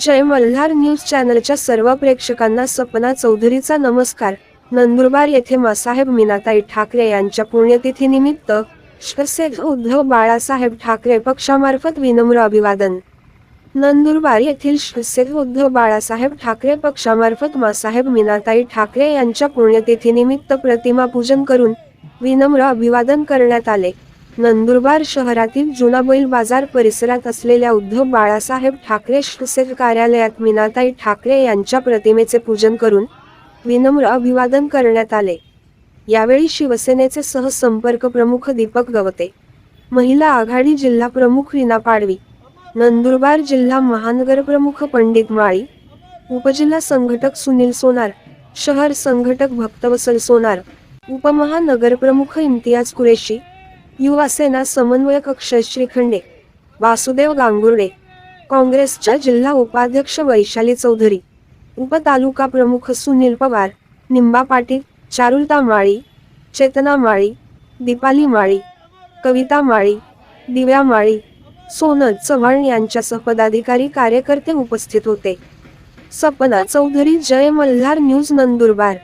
जय Malhar news चॅनलच्या सर्व प्रेक्षकांना सपना चौधरीचा नमस्कार. नंदुरबार येथे मासाहेब मीनाताई ठाकरे यांच्या पुण्यतिथीनिमित्त शिवसेना उद्धव बाळासाहेब ठाकरे पक्षामार्फत विनम्र अभिवादन. नंदुरबार येथील शिवसेना उद्धव बाळासाहेब ठाकरे पक्षामार्फत मासाहेब मीनाताई ठाकरे यांच्या पुण्यतिथीनिमित्त प्रतिमा पूजन करून विनम्र अभिवादन करण्यात आले. नंदुरबार शहरातील जुना बैल बाजार परिसरात असलेल्या उद्धव बाळासाहेब ठाकरे श्रीसेठ कार्यालयात मीनाताई ठाकरे यांच्या प्रतिमेचे पूजन करून विनम्र अभिवादन करण्यात आले. यावेळी शिवसेनेचे सहसंपर्क प्रमुख दीपक गवते महिला आघाडी जिल्हा प्रमुख रीना पाडवी नंदुरबार जिल्हा महानगर प्रमुख पंडित माळी उपजिल्हा संघटक सुनील सोनार शहर संघटक भक्तवसल सोनार उपमहानगर प्रमुख इम्तियाज कुरेशी युवा सेना कक्ष श्रीखंडे वासुदेव गांगुर्डे काँग्रेसच्या जिल्हा उपाध्यक्ष वैशाली चौधरी उपतालुका प्रमुख सुनील पवार निंबा पाटील चारुलता माळी चेतना माळी दीपाली माळी कविता माळी दिव्या माळी सोनल चव्हाण यांच्यासह पदाधिकारी कार्यकर्ते उपस्थित होते. सपना चौधरी जय मल्हार न्यूज नंदुरबार.